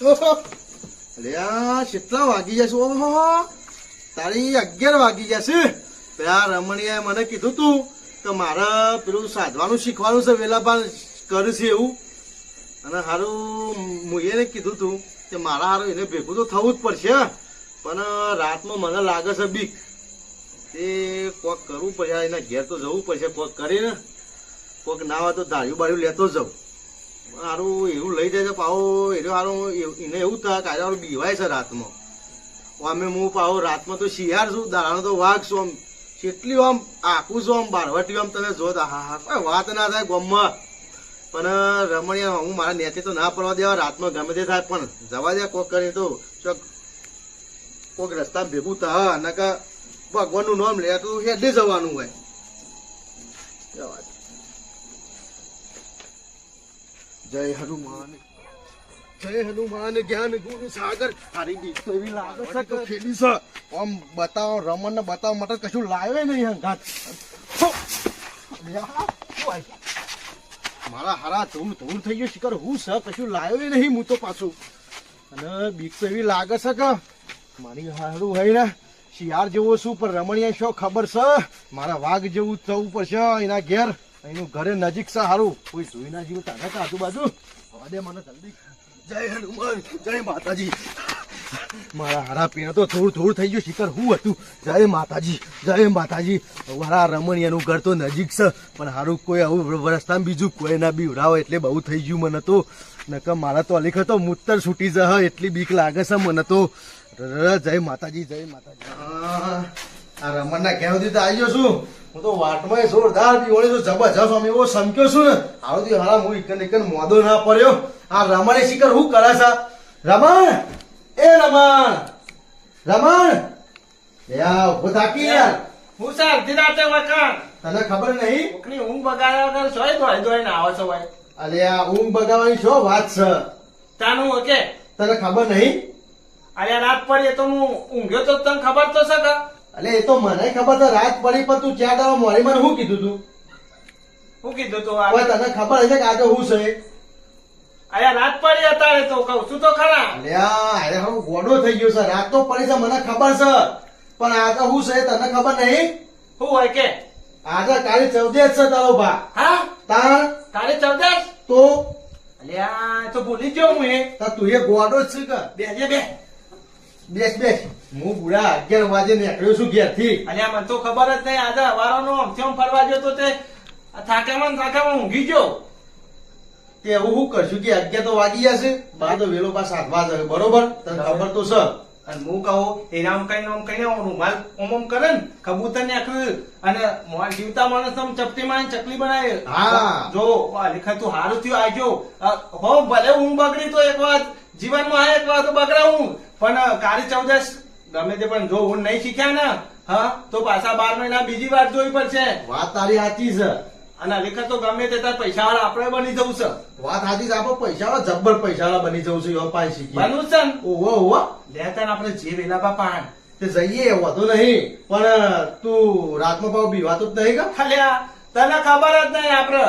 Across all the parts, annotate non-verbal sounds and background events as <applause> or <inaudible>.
અલ્યા કેટલા વાગી જશે ઓહો તારી અગિયાર વાગી જશે પેલા રમણીએ મને કીધું તું કે મારે પેલું સાધવાનું શીખવાનું છે, વેલા પણ કરશે એવું. અને હારું મુએ કીધું તું કે મારા હારું એને ભેગું તો થવું જ પડશે પણ રાતમાં મને લાગે છે બીક. તે કોક કરવું પડશે એના ઘેર તો જવું પડશે, કોક કરીને. કોક ના તો ધાર્યું બાળ્યું લેતો જ હારું, એવું લઈ જાય પાવો એટલે સારું એને એવું થાય કાલે સારું બીવાય છે રાતમાં. અમે હું પાવો રાતમાં તો શિયાર છું દાડાનો તો વાઘ છું આમ. કેટલી આમ આખું છું આમ બારવટી આમ તમે જો હા હા વાત ના થાય ગમમાં. પણ રમણીયા, હું મારા નેતે તો ના પડવા દેવા, રાતમાં ગમે તે થાય, પણ જવા દે કોક કરી તો. ચોક કોક રસ્તા ભેગું થાય નકા ભગવાનનું નામ લે તો હેડે જવાનું હોય. જવા દે. જય હનુમાન. જય હનુમાન જ્ઞાન ગુણ સાગર. તારી બીક એવી લાગે છે કે ખેડી છે. આમ બતાવો રમણ ને બતાવવા માટે કશું લાવે નહીં હંગાત શું? મારા હારા ધૂળ ધૂળ થઈ ગયો, શિકર હું છે? કશું લાવ્યો નહીં હું તો પાછું. અને બીક તો એવી લાગે છે કે મારી હારું હોય ને શિયાર જેવો છું, પણ રમણીયા શો ખબર છે? મારા વાઘ જેવું થવું પડશે એના ઘેર. એનું ઘરે નજીક છે હારું. કોઈ જોઈ ના જેવું તારા કે આજુબાજુ? હવા મને જલ્દી. જય હનુમાન જય માતાજી. મારા હારા પીણા તો થોડું થોડું થઈ ગયું શિખર હું હતું? જય માતાજી જય માતાજી. મારા રમણીયાનું ઘર તો નજીક છે, પણ હારું કોઈ આવું રસ્તામાં બીજું કોઈ ના બીવડાવે એટલે બહુ થઈ ગયું મને તો. નકર મારા તો અલીખ તો મૂતર છૂટી જહ, એટલી બીક લાગે છે મને તો. જય માતાજી જય માતાજી. આ રમણના ઘેર સુધી તો આવી ગયો છું. હું તો વાટમાં જોરદાર પીવડે છું જબરજસ્ત આમ એવો સમક્યો છું ને. આવતી હારા હું એક એક મોદો ના પડ્યો. આ રમણે શિખર હું કરે છે? રમણ! એ રમણ! રમણ! આ ઊભો થાકી યાર. હું સર અડધી રાતે વખાણ. તને ખબર નહીં? કોકની ઊંઘ બગાડ્યા વગર સોય ધોઈ ધોઈને આવો છો ભાઈ. અરે આ ઊંઘ બગાવવાની શું વાત છે? તાનું ઓકે. તને ખબર નહીં? અરે રાત પડી તો હું ઊંઘ્યો તો તને ખબર તો છે અલે એ તો મને ખબર છે રાત પડી પણ તું ચાર દાડો મોડી મને શું કીધું તું? શું કીધું તું હવે તને ખબર હશે કે આજે હું છે. અરે રાત પડી અત્યારે તો કઉ છું તો ખરા. અલે અરે હું ગોડો થઈ ગયો છે રાત તો પડી છે મને ખબર છે. પણ આજે હું છે તને ખબર નહીં? શું હોય કે? આજે કાલે ચૌદે જ છે તારો ભા હા? તાર તારે ચૌદસ તો? અલ્યા તો ભૂલી ગયો હું એ. તું એ ગોડો જ છે કે? બે બે બેસ બેસ. હું બુડા અગિયાર વાગે નીકળ્યો છું ઘેરથી. અલ્યા મને તો ખબર જ નહીં. આજે હવારોનો આમથી આમ ફરવા ગયો તો તે થાકામાં થાકામાં ઊંઘી ગયો. તે એવું હું કરશું કે અગિયાર તો વાગી જશે. બાર તો વેલો પાસ સાત જશે બરોબર? તને ખબર તો સર અને હું કહું એના આમ કઈ આમ કઈ રૂમાલ ઓમ ઓમ કરે ને કબૂતર ને આખું અને જીવતા માણસ આમ ચપટી માં ચકલી બનાવે. હા. જો લેખા તું હારું થયું આજો હો ભલે હું બગડી તો એક વાત. જીવનમાં એક વાત બગડાવું. પણ કાળી ચૌદશ ગમે તે પણ જો હું નહીં શીખ્યા ને હા તો પાછા બાર મહિના બીજી વાર જોઈ પડશે. વાત તારી સાચી છે. અને લેખા તો ગમે તે તાર પૈસા વાળા આપણે બની જવું છે. વાત સાચી છે આપણે પૈસા જબ્બર પૈસા બની જવું છે એવા પાય શીખી બનવું છે ઓહો ઓહો લે તાર આપણે જે વેલા બાપા તે જઈએ વધુ નહીં. પણ તું રાતમાં પાવ બીવાતું જ નહીં કે? અલ્યા તને ખબર જ નહીં આપડે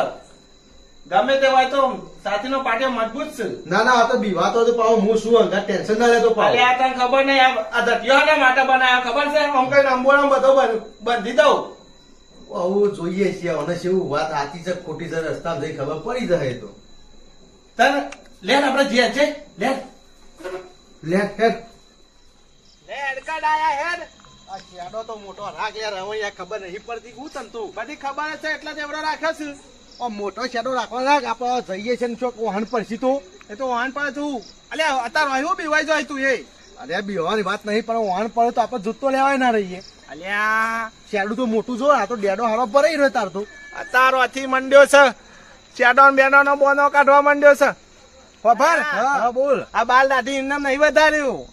ગમે તે હોય તો સાથીનો પાટિયો મજબૂત છે. ના ના આ તો બીવાતો તો પાવ હું શું અંગા ટેન્શન ના લેતો પાવ. આ તને ખબર નહીં આ- આ ધતિયો ને માટે બનાવ્યા ખબર છે? આમ કઈ નંબોળો બધો બન- બાંધી દઉં. આવું જોઈએ છીએ અને શું વાત આતી છે ખોટી છે રસ્તા જઈ ખબર પડી જાય તો. તને લે આપણે જે છે. લે. લે હેડ. લે અડકા આયા હેડ. આ શેડો તો મોટો રાગ યાર રમૈયા ખબર નહીં પડતી. હું તન તું બધી ખબર છે એટલે જ એવડો રાખ્યો છે. મોટો શેડો રાખવા લાગ આપણે જઈએ છે ને ચોક વાહન પડશી તો. એ તો વાહન પડે તું અલ્યા અત્યારે આવ્યો બીવાઈ જાય તું એ. અરે બીવાની વાત નહીં પણ વાહન પડે તો આપણે જૂતો લેવાય ના રહીએ. અલ્યા શેડું તો મોટું જો આ તો ડેડો હારો ભરાઈ રહ્યો તાર તો. અત્યારો હાથી મંડ્યો છે. શેડો બેડો નો બોનો કાઢવા મંડ્યો છે. ખબર હા. બોલ. આ બાલ દાઢી એમને નહીં વધાર્યું.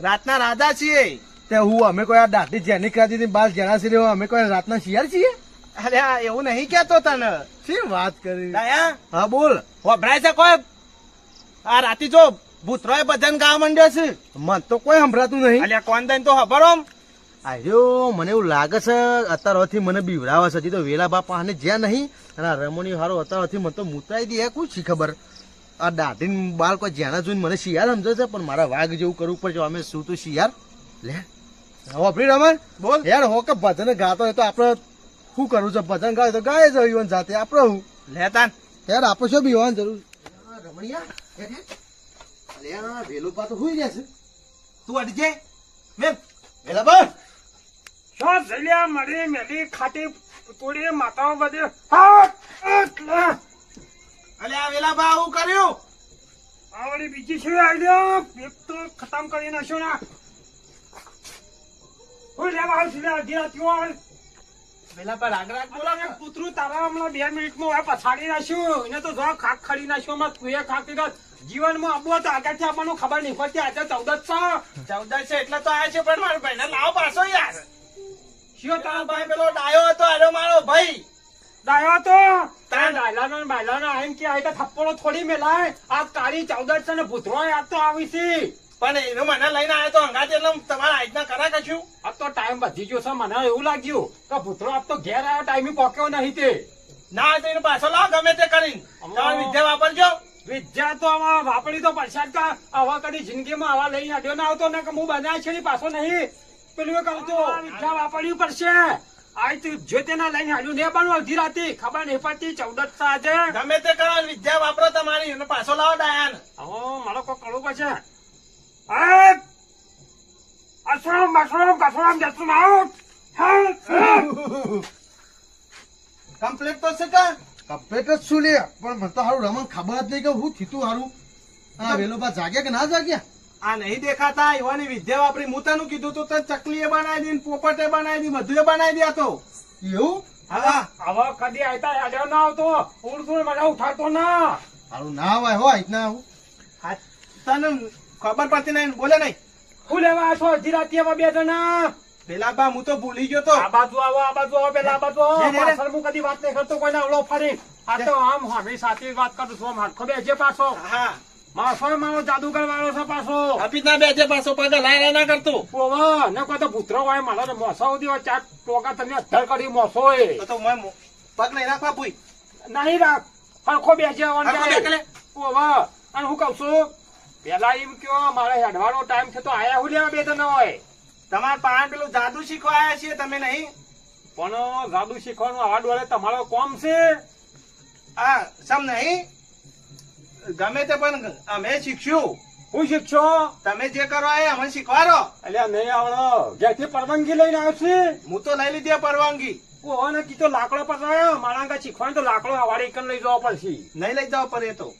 રાતના રાજા છીએ. તે હું અમે કોઈ આ દાઢી જેની હતી બાલ જેના સિરે અમે કોઈ રાતના શિયાળ છીએ? અરે આ એવું નહીં કેતો તને. શી વાત કરી? દયા હા? બોલ. વભરાય છે કોઈ? આ રાતી જો ભૂતરોય ભજન ગાવા માંડ્યો છે. મન તો કોઈ સંભળાતું નહીં. અલ્યા કોણ દઈને તો ખબર ઓમ આયો મને એવું લાગે છે અત્યારથી મને બીવડાવે છે. હજી તો વેલા બાપા અને જ્યાં નહીં અને આ રમણીયો હારો અત્યારથી મને તો મૂતરાઈ દે. કોઈ શી ખબર? આ દાઢી બાળ કોઈ જ્યાંના જોઈને મને શિયાળ સમજે છે પણ મારા વાઘ જેવું કરવું પડશે અમે શું તું શિયાળ? લે. વાપરી રમણ. બોલ. યાર હો કે ભજન ગાતો હોય તો આપણે શું કરવું છે? ભજન ગાય તો ગાય છે ઈવન જાતે. આપણે હું? લેતા યાર આપણે શું બીવાની જરૂર? આ રમણિયા વેલું પા તો હુઈ જશે તું અડજે મેમ વેલા બા. શું જલ્યા મળી મેલી ખાટી તોડી માતાઓ બધે. અલે આ વેલા બા આવું કર્યું? આ વળી બીજી છે આઈડિયા એક તો ખતમ કરી નાખ્યો ના. હું લેવા આવશું લે અડધી રાત્રિઓ આવ. રાગ રાગ બોલો કૂતરું તારા હમણાં બે મિનિટમાં હવે પછાડી નાખ્યું. એને તો જો ખાક ખડી નાખ્યો માં તું એ ખાક જીવનમાં આબુ આગળથી આપણને ખબર નહીં પડતી. આજે ચૌદ જ છે એટલે તો આયા છે પણ મારો ભાઈ લાવો પાછો યાર. શિયો તારો ભાઈ પેલો ડાયો હતો એનો મારો ભાઈ. ડાયો હતો? તાર- ડાયલાનો બાયલાનો આમ કે આ થપ્પડો થોડી મેલાય. આ કાળી ચૌદસ છે ને ભૂતરો યાદ તો આવી છે. પણ એનો મને લઈને આવ્યો તો અંગાતે એટલે તમારા આજના કરા કશું? આ તો ટાઈમ વધી ગયો છે મને એવું લાગ્યું કે ભૂતરો આપ તો ઘેર આવ્યો ટાઈમે પોક્યો નહીં તે. ના તો એને પાછો લાવ ગમે તે કરીને. તમારી વિદ્યા વાપરજો. વિદ્યા તો આમાં વાપરી તો પડશે કા આવા કદી જિંદગીમાં આવા લઈને અડ્યો ના આવતો ને કે હું બનાવ છે ને પાછો નહીં. પેલું કહું તો વિદ્યા વાપરવી પડશે. આ તું જો તેના લઈને હાલ્યું ને પણ અડધી રાતે. ખબર નહીં પડતી ચૌદસ સાથે ગમે તે કરો વિદ્યા વાપરો તમારી એને પાછો લાવો ડાયાન. હવે મારો કોઈ કળું પડશે એ! અસરમ બસરમ કસરમ જસરમ out! Help! કમ્પ્લીટ તો છે કા? કમ્પ્લેટ જ શું લે. પણ મને તો હારું રમણ ખબર જ નહીં કે હું થીતું હારું. હા વેલો બા જાગ્યા કે ના જાગ્યા? આ નહીં દેખાતા. એવાની વિદ્યા વાપરી હું તને કીધું તું તો ચકલીએ બનાવી દી પોપટે બનાવી દી બધું બનાવી દે આ તો. એવું? હા. હવે કદી આયતા હેડ્યો ના આવતો. ઉડતું મને ઉઠાડતો ના. હારું ના હોય હોય ના આવું. તને ખબર પડતી નહીં બોલે નહીં. હું લેવા છો અડધી રાતે બે જણા. પેલા બા હું તો ભૂલી ગયો તો. આ બાજુ આવો આ બાજુ આવો પેલા આ બાજુ આવો. પાછળ હું કદી વાત નહીં કરતો કોઈને ઓળો ફરી. આ તો આમ હમી સાચી વાત કરું છું આમ હાથો બેસજે પાછો? હા. મારો મારો જાદુગર વાળો છે પાછો. અપિતના બેજે પાછો પગ લાય ના કરતો. ઓવા ને કોઈ તો ભૂતરો હોય મારા મોસા સુધી હોય ચાર ટોકા તમે અધર કરી મોસો એ. તો મેં પગ નહીં રાખવા ભૂઈ. નહીં રાખ. હરખો બેજે ઓવા અને હું કઉ છું પેલા એમ કયો મારે હેડવાનો ટાઈમ છે તો આયા હું લેવા બે તો ન હોય. તમારા પાન પેલું જાદુ શીખવા આવ્યા છીએ તમે નહીં? પણ જાદુ શીખવાનું આવા ડોળે તમારો કોમ છે? આ સમ નહીં? ગમે તે પણ અમે શીખ્યું. હું શીખશો? તમે જે કરો એ અમે શીખવાડો. એટલે નહીં આવડો. જ્યાંથી પરવાનગી લઈને આવશે? હું તો લઈ લીધી પરવાનગી. ઓને કીધો લાકડો પર મારા શીખવાનું તો લાકડો વાળી લઈ જવા પડશે. નહીં લઈ જવા પડે તો.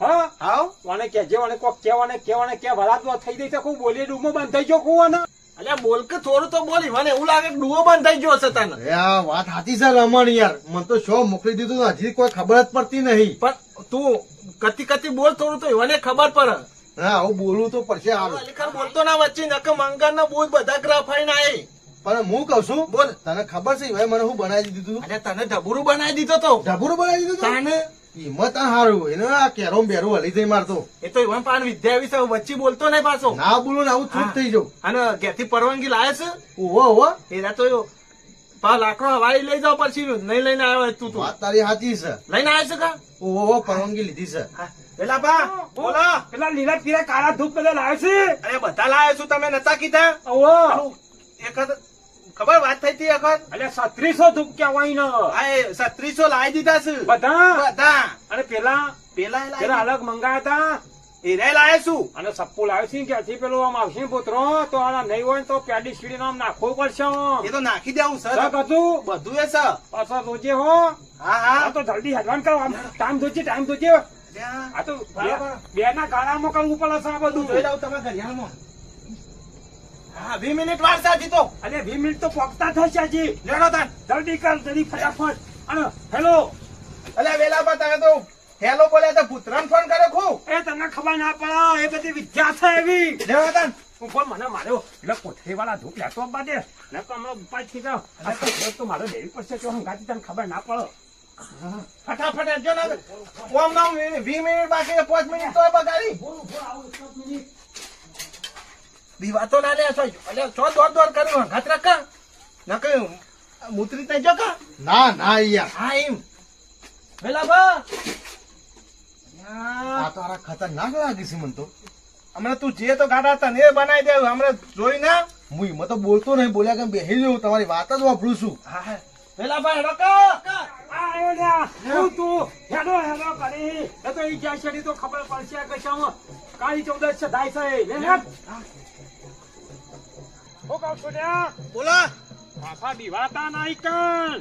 હા? હાવ મને કેજે મને કોક કેવાને કેવાને કે ભરાતું થઈ ગઈ છે ખૂબ બોલી ડૂમો બંધ થઈ ગયો ખૂબ ને અલ્યા બોલ કે થોડું તો બોલી મને એવું લાગે કે બંધ થઈ ગયો છે તને. આ વાત સાચી છે રમણ યાર. મને તો શો મોકલી દીધું હજી કોઈ ખબર જ પડતી નહીં. પણ તું કતી કતી બોલ થોડું તો મને ખબર પડે. હા હું બોલું તો પડશે ખરેખર બોલતો ના વચ્ચે નક મંગળ ના બોલ બધા ગ્રહ ના આય. પણ હું કઉ છું બોલ. તને ખબર છે ભાઈ મને હું બનાવી દીધું તને ઢબુરું બનાવી દીધો તો. ઢબુરું બનાવી દીધું તું? તાને હિંમત આ હારું. એને આ કેરોમ બેરું હલી જઈ મારતો. એ તો એવા પાન વિદ્યા વિશે વચ્ચે બોલતો નહીં પાછો. ના બોલું ને આવું ચૂપ થઈ જાઉં. અને ઘેરથી પરવાનગી લાવે છે? ઓહો ઓહો એના તો પા લાકડો હવાઈ લઈ જાવ પછી નહીં લઈને આવ્યો હોય તું તું. તારી સાચી છે. લઈને આવ્યો છે કા? ઓહો ઓહો પરવાનગી લીધી છે. હા. પેલા બા બોલો. પેલા લીલા પીરા કાળા ધૂપ બધા લાવે છે? અરે બધા લાવે છું તમે નતા કીધા? પેલું એક ખબર વાત થઈ હતી વખત અલ્યા સત્રીસો ધૂપ કહેવાય ને આ લાવી દીધા છે. બધા? બધા. અને પેલા? પેલા પેલા અલગ મંગાયા હતા? એ રે લાવ્યો છું અને સપ્પુ લાવે છે ક્યાંથી? પેલું આમ આવશે પુત્રો તો આના નહીં હોય તો પેડી સીડી નામ નાખવું પડશે એ તો નાખી દેવું સર. બધું? બધું એ સર. પાછા જોજે હો. હા હા. તો જલ્દી હેડવાન કરો. આમ ટાઈમ જોજે ટાઈમ જોજે. આ તો બરાબર. બે ના ગાળામાં કરવું પડે છે આ બધું. જોઈ જાવ તમે ઘડિયાળમાં. હા વીસ મિનિટ વાર હજી તો. વીસ મિનિટ તો પોકતા થશે હજી. લેડો તાન જલ્દી કર જલ્દી ફટાફટ. અને હેલો. અલ્યા વેલા બા તમે તો હેલો બોલે તો પુત્રન ફોન કરે ખુ એ તને ખબર ના પડે એ બધી વિદ્યા છે એવી. લેવા તાન હું ફોન મને માર્યો એટલે કોઠરી વાળા ધૂપ લેતો આપવા દે ને તો હમણાં ઉપાયથી જાઓ. આ સગવડ તો મારો દેવી પડશે કે હું ગાતી તને ખબર ના પડે. ફટાફટ જો ને. ઓમ નામ વી મિનિટ બાકી પાંચ મિનિટ તો બગાડી. દીવા તો ના લે છો અલ્યા છો દોર દોર કર્યું ઘાત રખા ના કઈ મૂતરી તઈ જો કા? ના ના યાર. હા એમ. વેલા બા આ તો આરા ખતરનાક લાગે છે મને તો. હમણાં તું જે તો ગાડા તને બનાવી દે હમણાં જોઈ ના. હું એમાં તો બોલતો નહીં બોલ્યા કે બેસી જવું તમારી વાત જ વાપરું છું. પેલા ભાઈ રોકો આયો લ્યા. તું તું. હેડો હેડો કરી. એ તો ઈ જાય છે તો ખબર પડશે કે શું કાળી ચૌદશ છે લે હેડ. હું કહું છું લ્યા, બોલો પાછા બીવાતા નહીં કણ.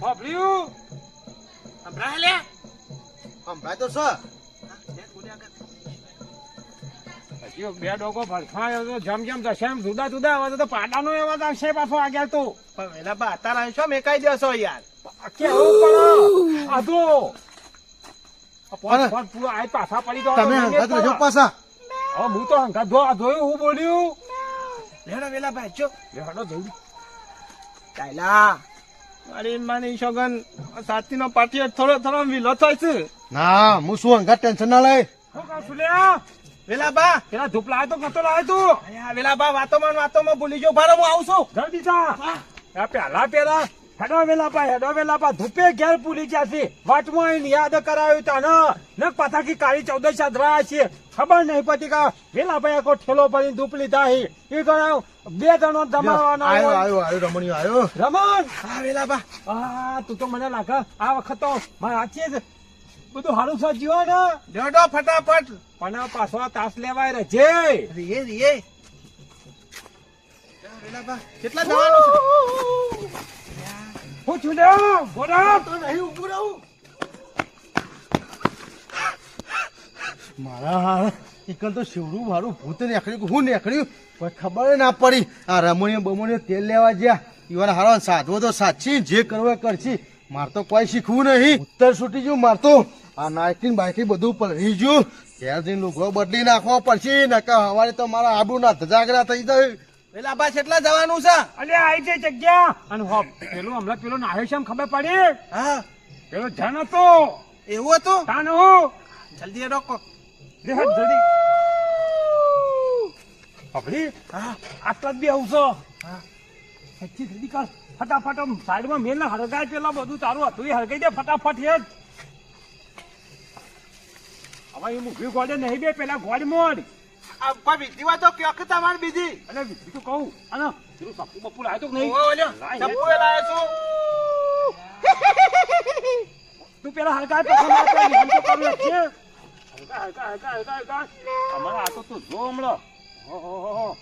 બાબલ્યું, સંભળાય લે. સંભળાય તો સર હજી બે ડોકો ભરખાયો તો જમ જમ જશે એમ જુદા જુદા હવે તો પાડાનો એવા આવશે પાછો આગળ તો. પણ વેલા બા અત્યારે દેશો યાર. કેવું પણ આધો પણ પૂરો આ પાછા પડી તો તમે પાછા. હવે હું તો હંગાત ધો ધોયું હું બોલ્યું. લેડો વેલા ભાઈ જો. લે હેડો જલ્દી કાયલા. મારી માની શોગન સાતી નો પાટીઓ થોડો થોડો વિલો થાય છે. ના હું શું હંગાત ટેન્શન ના લઈ? હું કહું છું લ્યા? વેલા બા. પેલા ધૂપ લાવ્યો તો કતો લાવ્યો તું. વેલા બા વાતોમાં વાતો માં ભૂલી ગયો ભારે હું આવું છું. જલ્દી જા. આ પેલા પેલા. હેડો વેલા પા હેડો વેલા પા ધૂપે ઘેર પૂરી છે વાટમાં યાદ કરાયું તા ન. પતા કાળી ચૌદશ અધરા છે. ખબર નહીં પતી કા વેલા ભાઈ આખો ઠેલો ભરીને ધૂપ લીધા એ બે જણો જમાડવાના આવ્યો આવ્યો આવ્યો રમણીયો આવ્યો રમણ! હા વેલા બા આ તું તો મને લાગે આ વખત તો મારા હાથે જ બધું સારું જીવો ને. ફટાફટ. પણ પાછો તાસ લેવાય રે જે. રીએ કેટલા જવાનું છે? હું છું લે બોરા તો નહીં ઉભું રહું. મારા હાલ એકલ તો શિવરું મારું ભૂત નીકળ્યું હું નીકળ્યું કોઈ ખબર ના પડી. આ રમણીય બમણીઓ તેલ લેવા ગયા ઈવન હારો સાધવો તો સાચી જે કરવો કરશી. માર તો કોઈ શીખવું નહીં. ઉત્તર છૂટી ગયું માર તો. આ નાઇકીન બાયકી બધું પલરી ગયું ઘેર જઈને લુગડો બદલી નાખવો પડશે નકા હવારે તો મારા આબુ ના ધજાગરા થઈ જાય. વેલા બા એટલા જવાનું છે? અલે આઈ જઈ જગ્યા. અને હો પેલું હમણાં પેલો નાહ્યો છે એમ ખબર પડી? હા. પેલો જન હતો. એવું હતું? તાનો જલ્દી રોકો. લે હટ જલ્દી. અભી હા. આટલા જ બી આવશો સચ્ચી જલ્દી કર. ફટાફટ સાઈડમાં મેલ હળગાય પેલા બધું તારું હતું. એ હળગાઈ દે ફટાફટ હેડ હવે એ મૂવી ગોળે નહીં બે પેલા ગોળ મોડ. આ બીજી વાત તો કયો તમારે બીજી અને બીજું કહું અને પેલું સપુ બપુ લાવ્યો તો નહીં ઓવો ઓલ્યો લાય, ચપ્પુ એ લાયો છું તું પેલા હલકા પછી ના કરી, હમ તો કરી નાખીએ. હલકા, હલકા, હલકા, હલકા, હલકા. અમારે આ તો તું જો હમણાં. હો, હો, હો, હો.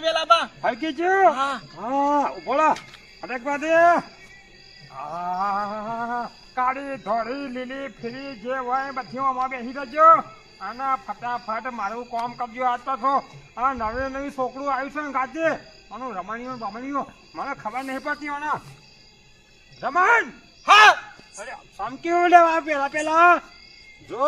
વેલા બા હલકી છે? હા. હા, બોલા રહો. અટકવા દે. આ, કાળી ધોળી લીલી ફીરી જે હોય બધી આમાં બેસી જજો અને ફટાફટ મારું કામ કરજો આજ પાછો. આ નવી નવી છોકરું આવ્યું છે ને ગાજે. આનું રમણીઓ બમણીઓ મને ખબર નહીં પડતી આના રમણ હા! અરે સમક્યું લેવા પેલા પેલા. જો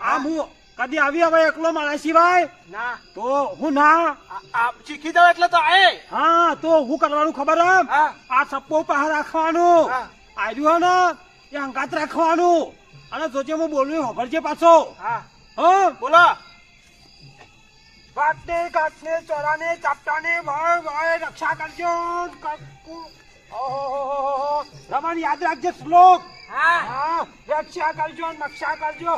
આમ હું કદી આવી હવે એકલો મારા સિવાય? ના. તો હું ના? આ- આ શીખી જાવ એટલે તો આય. હા તો હું કરવાનું ખબર. આ સપ્પો પાસે રાખવાનું. હા. આવ્યું ને એ અંગાત રાખવાનું. અને જોજે હું બોલું ખબરજે પાછો. હા. હા? બોલો. વાતને ગાંઠને ચોરાને ચાપટાને ભય ભય રક્ષા કરજો રમણ યાદ રાખજે શ્લોક. હા. હા રક્ષા કરજો ને રક્ષા કરજો.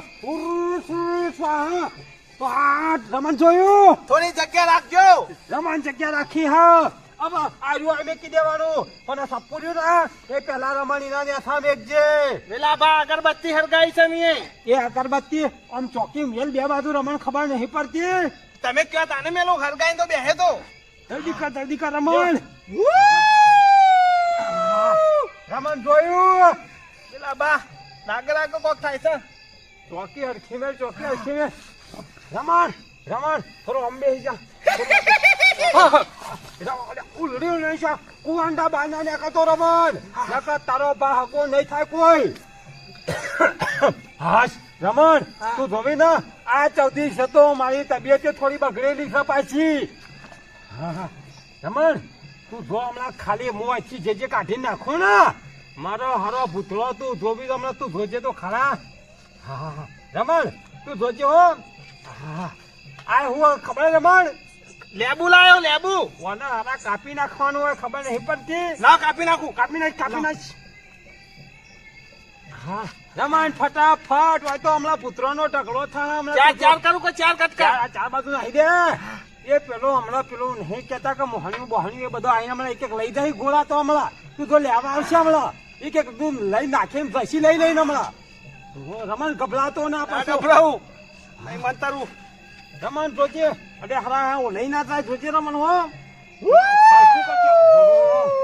સ્વાહા. તો આ રમણ જોયું. થોડી જગ્યા રાખજો. રમણ જગ્યા રાખી હા. હવે આર્યું આ મેકી દેવાનું પણ આ સપ્પુ રહ્યું એ પેલા રમણ એના નેસા મેકજે વેલા બા અગરબત્તી હરગાઈ છે મેં એ અગરબત્તી આમ ચોકી મેલ બે બાજુ રમણ ખબર નહીં પડતી. તમે ક્યાં તાને મેલો હરગાઈ તો બેહે તો. જલ્દી કર જલ્દી કર રમણ. રમણ જોયું. વેલા બા નાગરા કોક થાય છે? ચોકી હરખી મેલ ચોકી હરખી મેલ. રમણ રમણ થોડો અંબે જા. ઉલડ્યું નહીં છે ને તો રમણ નકર તારો બા હકો નહીં થાય કોઈ હાશ, રમણ, તું જોવી ના આ ચૌથી છે મારી તબિયત થોડી બગડેલી છે પાછી. રમણ, તું જો હમણાં ખાલી અહીંથી જે જે કાઢી નાખો ને, મારો હારો ભૂતળો તું જોવી તો હમણાં તું જોજે તો ખરા હા. રમણ, તું હો હા. આ હું ખબર રમણ લેબુ લાયો લેબુ. કોને આરા કાપી નાખવાનું હોય ખબર નહીં પડતી. લાવ કાપી નાખું. કાપી નાખ કાપી નાખ. હા રમણ ફટાફટ હોય તો હમણાં પુત્રનો ઢગલો થાય હમણાં ચાર ચાર કરું કે ચાર કટકા ચાર ચાર બાજુ નાહી દે. એ પેલો હમણાં પેલો નહીં કેતા કે મોહણ્યું બહણ્યું એ બધો આઈને હમણાં એક એક લઈ જાય ગોળા તો હમણાં. તું તો લેવા આવશે હમણાં. એક એક તું લઈ નાખીને ભસી લઈ લઈને હમણાં. રમણ ગભરાતો ના પાછો. ગભરાવું. નહીં મંતરું રમણ જોજે. અરે હરા હું લઈ ના થાય જોજે રમણ હો.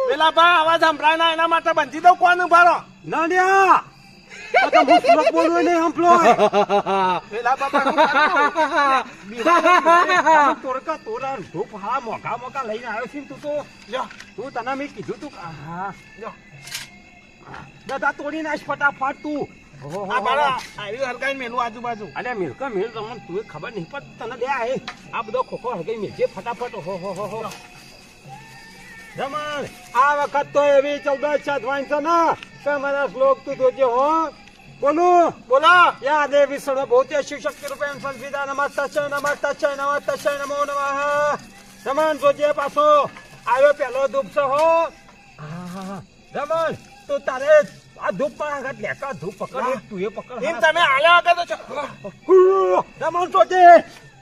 પેલા બા અવાજ સંભળાય ના એના માટે બંધી દઉં કોણ ઉભારો ના લ્યા આ તો હું સુરત બોલવું નહીં હંપલો પેલા બાપા <laughs> શું કરું? તોરકા તોરા ધૂપ હા મોઘા મોઘા લઈને આવ્યો છે ને તું તો. લ્યો, તું તને મેં કીધું તું કે હા તોડી નાખ ફટાફટ તું. આજુબાજુ. અલ્યા મિલકા મિલ તમને તું ખબર નહીં પડતી તને દે આ બધો ખોખો હરગાઈ મેલજે ફટાફટ હો હો હો હો. રમણ આ વખત તો એવી ચૌદસ સાધવાઈ છે ને કે મારા શ્લોક તું જોજે હો. બોલું. બોલો. યા દેવી સર્વ ભૂતે શિવશક્તિ રૂપેણ સંવિદા નમસ્તસ્ય નમસ્તસ્ય નમસ્તસ્ય નમો નમઃ. રમણ જોજે પાછો. આવ્યો પેલો ધૂપ છે હો. રમણ તું તારે આ ધૂપમાં આગળ લેકા ધૂપ પકડ. તું એ પકડ. એમ તમે આલ્યા આગળ તો રમણ જોજે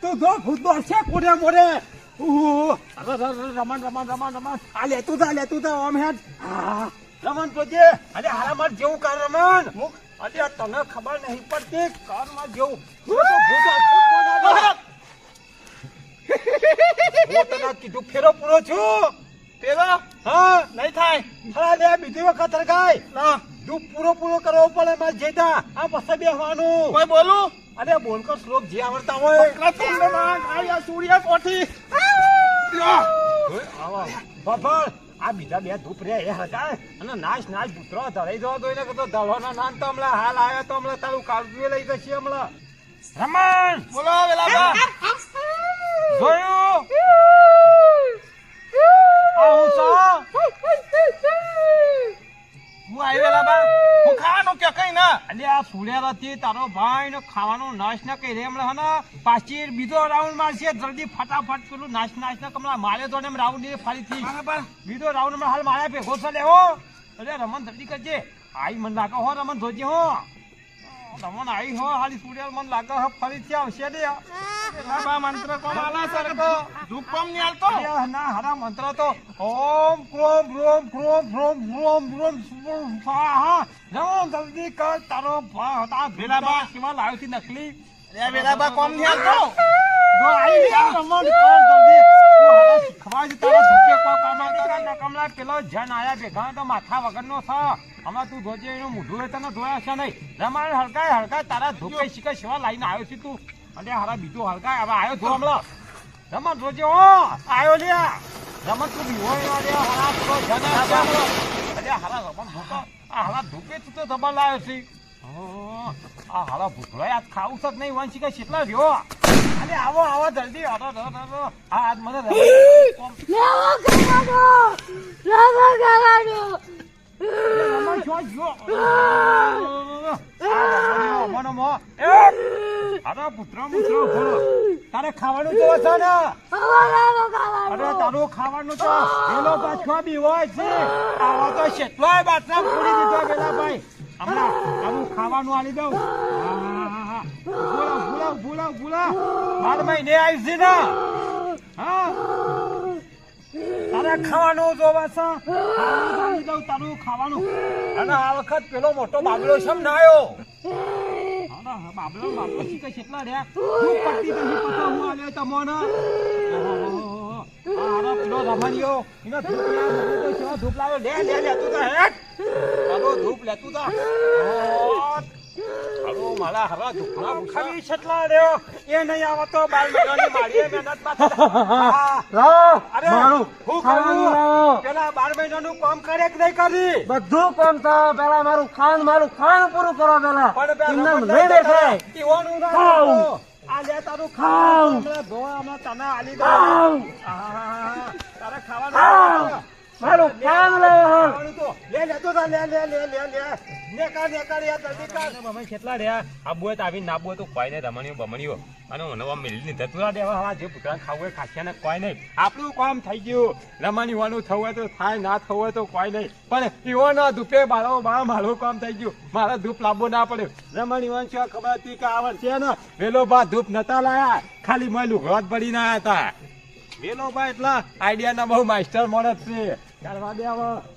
તું જો ભૂતો છે કોડે મોડે રમણ રમણ રમણ રમણ. આ લેતું તા લેતું તા ઓમ હેડ. રમણ તો જોજે અરે હારા માર જેવું કર રમણ. અરે તને ખબર નહીં પડતી કરમાં જેવું. તો. હું તને કીધું ફેરો પૂરો છું. પેલો? હા. નહીં થાય. હા લે બીજી વખત રખાય ના તું પૂરો પૂરો કરવો પડે માર જેતા આ પછી બેહવાનું. કોઈ બોલું? અરે બોલ કર શ્લોક જે આવડતા હોય. રતુંડમાં ગાયા સૂર્ય કોઠી. બાપા આ બીજા બે ધૂપ રે એ હગાય અને નાશ નાશ પુત્રો ધરાઈ જવા દો એને કતો દળોના નાન તો હમણાં હાલ આવ્યો તો હમણાં તારું કાળજુએ લઈ જશે હમણાં. રમણ બોલો પેલા આ તારો ભાઈ ને ખાવાનો નાશ ના કરી રે હમણાં પાછી બીજો રાઉન્ડ મારશે. જલ્દી ફટાફટ પેલું નાશ નાશ ના કમલા મારે તો એમ રાઉન્ડની ફરીથી. બરાબર. બીજો રાઉન્ડ હમણાં હાલ મારા ભેગો છે લેવો અરે રમન જલ્દી કરજે. આઈ મન લાગે હો રમન જોજે હો. રમન આઈ હો હાલી સૂર્ય મન લાગે હો ફરીથી આવશે દે બા મંત્ર કોમ આલા સરકો ધૂપની આલતો ના હારા મંત્ર તો. ઓમ ક્રોમ ભ્રોમ ક્રોમ ભ્રોમ ભ્રોમ ભ્રોમ સ્વાહા. રમન જલ્દી કર તારો ભા હતા. પેલા બા. કેવા લાવ્યો થી નકલી. અરે પેલા બા કોમની આલતો જો આઈ ગયા રમણ કર જલ્દી. તું હારા તારા ધૂપે કો કામ તારા નકમલા પેલો જન આયા ભેગા તો માથા વગરનો છે. હમણાં તું ધોજે એનું મૂઢું તને ધોયા છે નહીં. રમાણ હલકાય હલકાય તારા ધૂપે શીખે સેવા લાઈને આવ્યો છે તું. અરે હારા બીજો હલકાય હવે આવ્યો છો હમણાં રમણ જોજે હો આવ્યો લે રમણ તું બીવો હારા તો જન. અરે હારા રમણ ભૂતો આ હારા ધૂપે તું તો ધબા લાવ્યો છે. આ હારા ભૂતળો આજ ખાવું છે કે નહીં? વંશી કે કેટલા રહ્યો? અરે આવો આવો જલ્દી. આવો. આ આજ મને રમણ- Lava cagado! Lava cagado! અરે પુત્ર, પુત્રા ઊભો. તારે ખાવાનું તો છે ને? અરે, તારું ખાવાનું તો એનો પાછો હોય છે. આવા તો કેટલોય બાટલા પૂરી દીધો પેલા ભાઈ. હમણાં તારું ખાવાનું આલી દઉં. બોલાવ બોલાવ બોલાવ બોલાવ બાર મહિને આવી છે ને? હા. તારે ખાવાનું જોવા છે? દઉં તારું ખાવાનું. અને આ વખત પેલો મોટો બાબલો છે ને આવ્યો બાબલો બાબલો શીખે કેટલા રે હું પટ્ટી પછી પતો હું આલ્યો તમને ઓહો, આ હારો પેલો રમણીયો ધૂપ લાવ્યો તો ધૂપ લાવ્યો લે લે લે તું તો હેટ ધૂપ લેતું તા. હાલો મારા હરા ધૂપના ભૂખાવી છેટલા રહ્યો એ નહીં આવો તો બાર મહિનાની માળીએ મહેનત પાછી અરે હું કરું? પેલા બાર મહિનાનું કામ કરે કે નહીં કરી? બધું કામ થાય પેલા મારું ખાન મારું ખાન પૂરું કરો પેલા. પણ લઈ બેઠે ઈવાનું ના તારું ખાવ. હમણાં ધોવા હમણાં તને આલી દઉં. તારે ખાવાનું મારું ખાન લે લે લે, તો લે લે ને તો કોઈ નહીં, રમણીઓ, બમણીઓ. અને હું નવા મિલી ને દેવા પુતળા ખાવું હોય ને કોઈ નહીં. આપણું કામ થઈ ગયું. રમણી વાનું થવું હોય તો થાય, ના થવું હોય તો કોઈ નહીં. પણ પીવો ના ધૂપે મારો બા, મારું કામ થઈ ગયું. મારે ધૂપ લાંબો ના પડ્યો. રમણી વાન શું ખબર હતી કે આ વર્ષે ને, વેલો બા ધૂપ નતા લાયા. ખાલી મળ્યું ઘર પડી ના હતા. વેલો બા એટલા આઈડિયા ના બહુ માસ્ટર જ છે. કરવા દે હવે.